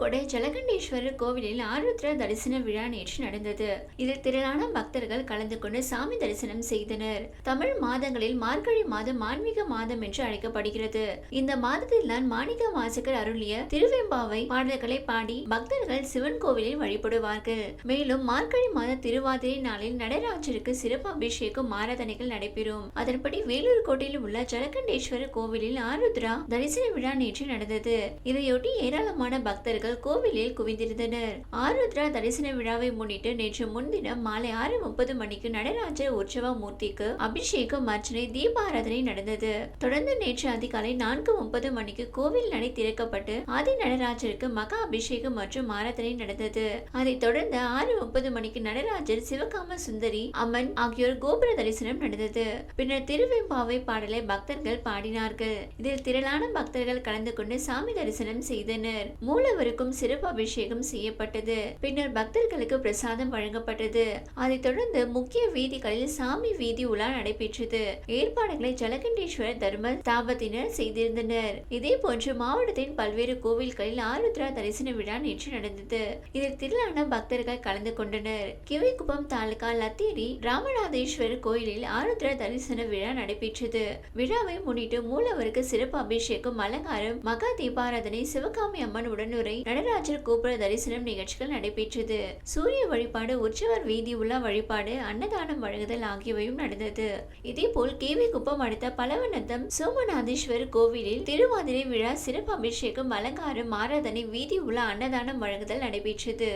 அருப்புக்கோட்டை ஜலகண்டேஸ்வரர் கோவிலில் ஆருத்ர தரிசன விழா நேற்று நடந்தது. இதில் திரளான பக்தர்கள் கலந்து கொண்டு சாமி தரிசனம் செய்தனர். தமிழ் மாதங்களில் மார்கழி மாதம் ஆன்மீக மாதம் என்று அழைக்கப்படுகிறது. இந்த மாதத்தில் தான் மாணிக்க வாசகர் அருளிய திருவெம்பாவை பாடல்களை பாடி பக்தர்கள் சிவன் கோவிலில் வழிபடுவார்கள். மேலும் மார்கழி மாத திருவாதிரை நாளில் நடராஜருக்கு சிறப்பு அபிஷேகம் ஆராதனைகள் நடைபெறும். அதன்படி வேலூர் கோட்டையில் உள்ள ஜலகண்டேஸ்வரர் கோவிலில் ஆருத்ரா தரிசன விழா நேற்று நடந்தது. இதையொட்டி ஏராளமான பக்தர்கள் பக்தர்கள் கோவிலில் குவிந்திருந்தனர். ஆருத்ரா தரிசன விழாவை முன்னிட்டு நேற்று முன்தினம் மாலை ஆறு முப்பது மணிக்கு நடராஜ உற்சவ மூர்த்திக்கு அபிஷேகம் அர்ச்சனை தீபாராதனை நடந்தது. தொடர்ந்து நேற்று அதிகாலை நான்கு முப்பது மணிக்கு கோவில் நடை திறக்கப்பட்டு ஆதி நடராஜருக்கு மகா அபிஷேகம் மற்றும் ஆராதனை நடந்தது. அதைத் தொடர்ந்து ஆறு முப்பது மணிக்கு நடராஜர் சிவகாம சுந்தரி அம்மன் ஆகியோர் கோபுர தரிசனம் நடந்தது. பின்னர் திருவெம்பாவை பாடலை பக்தர்கள் பாடினார்கள். இதில் திரளான பக்தர்கள் கலந்து கொண்டு சாமி தரிசனம் செய்தனர். மூலவருக்கு பக்தர்களுக்கும் சிறப்பு அபிஷேகம் செய்யப்பட்டது. பின்னர் பக்தர்களுக்கு பிரசாதம் வழங்கப்பட்டது. அதைத் தொடர்ந்து முக்கிய வீதிகளில் சாமி வீதி உலா நடைபெற்றது. ஏற்பாடுகளை ஜலகண்டேஸ்வரர் தர்ம ஸ்தாபத்தினர் செய்திருந்தனர். இதே போன்று மாவட்டத்தின் பல்வேறு கோவில்களில் ஆருத்ரா தரிசன விழா நேற்று நடந்தது. இதில் திரளான பக்தர்கள் கலந்து கொண்டனர். கிவிக்குப்பம் தாலுகா லத்தேரி ராமநாதேஸ்வரர் கோயிலில் ஆருத்ரா தரிசன விழா நடைபெற்றது. விழாவை முன்னிட்டு மூலவருக்கு சிறப்பு அபிஷேகம் அலங்காரம் மகா தீபாராதனை சிவகாமி அம்மன் உடனுரை நடராஜர் கோபுர தரிசனம் நிகழ்ச்சிகள் நடைபெற்றது. சூரிய வழிபாடு உற்சவர் வீதி உலா வழிபாடு அன்னதானம் வழங்குதல் ஆகியவையும் நடந்தது. இதேபோல் கேவி குப்பம் அடுத்த பலவநத்தம் சோமநாதேஸ்வரர் கோவிலில் திருவாதிரை விழா சிறப்பு அபிஷேகம் அலங்காரம் ஆராதனை வீதி உலா அன்னதானம் வழங்குதல் நடைபெற்றது.